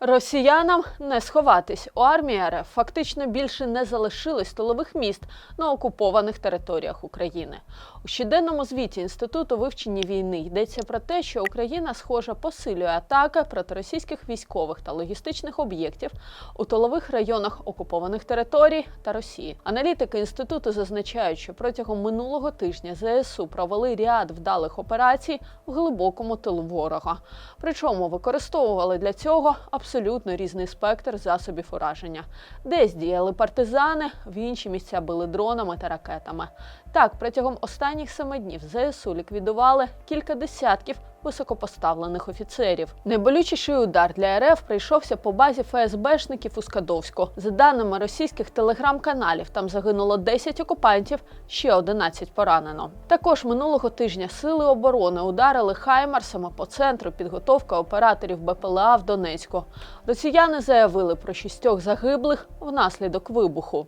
Росіянам не сховатись. У армії РФ фактично більше не залишилось столових міст на окупованих територіях України. У щоденному звіті Інституту вивчення війни йдеться про те, що Україна, схоже, посилює атаки проти російських військових та логістичних об'єктів у тилових районах окупованих територій та Росії. Аналітики інституту зазначають, що протягом минулого тижня ЗСУ провели ряд вдалих операцій в глибокому тилу ворога. Причому використовували для цього абсолютно різний спектр засобів ураження. Десь діяли партизани, в інші місця били дронами та ракетами. Так, протягом останніх семи днів ЗСУ ліквідували кілька десятків високопоставлених офіцерів. Найболючіший удар для РФ прийшовся по базі ФСБшників у Скадовську. За даними російських телеграм-каналів, там загинуло 10 окупантів, ще 11 поранено. Також минулого тижня сили оборони ударили хаймарсами по центру підготовки операторів БПЛА в Донецьку. Росіяни заявили про шістьох загиблих внаслідок вибуху.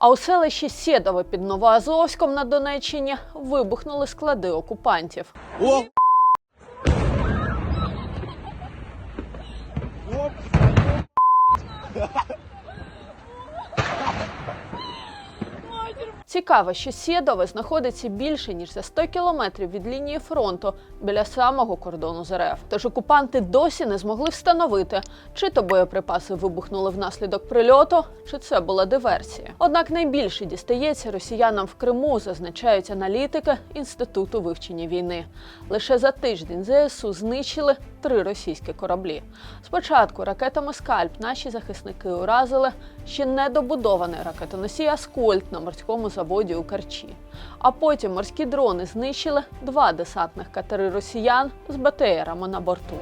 А у селищі Сєдове під Новоазовськом на Донеччині вибухнули склади окупантів. О! Цікаво, що Сєдове знаходиться більше ніж за 100 кілометрів від лінії фронту біля самого кордону з РФ. Тож окупанти досі не змогли встановити, чи то боєприпаси вибухнули внаслідок прильоту, чи це була диверсія. Однак найбільше дістається росіянам в Криму, зазначають аналітики інституту вивчення війни. Лише за тиждень ЗСУ знищили три російські кораблі. Спочатку ракетами скальп наші захисники уразили ще недобудований ракетоносій Аскольд на морському заводі у Карчі. А потім морські дрони знищили два десантних катери росіян з БТРами на борту.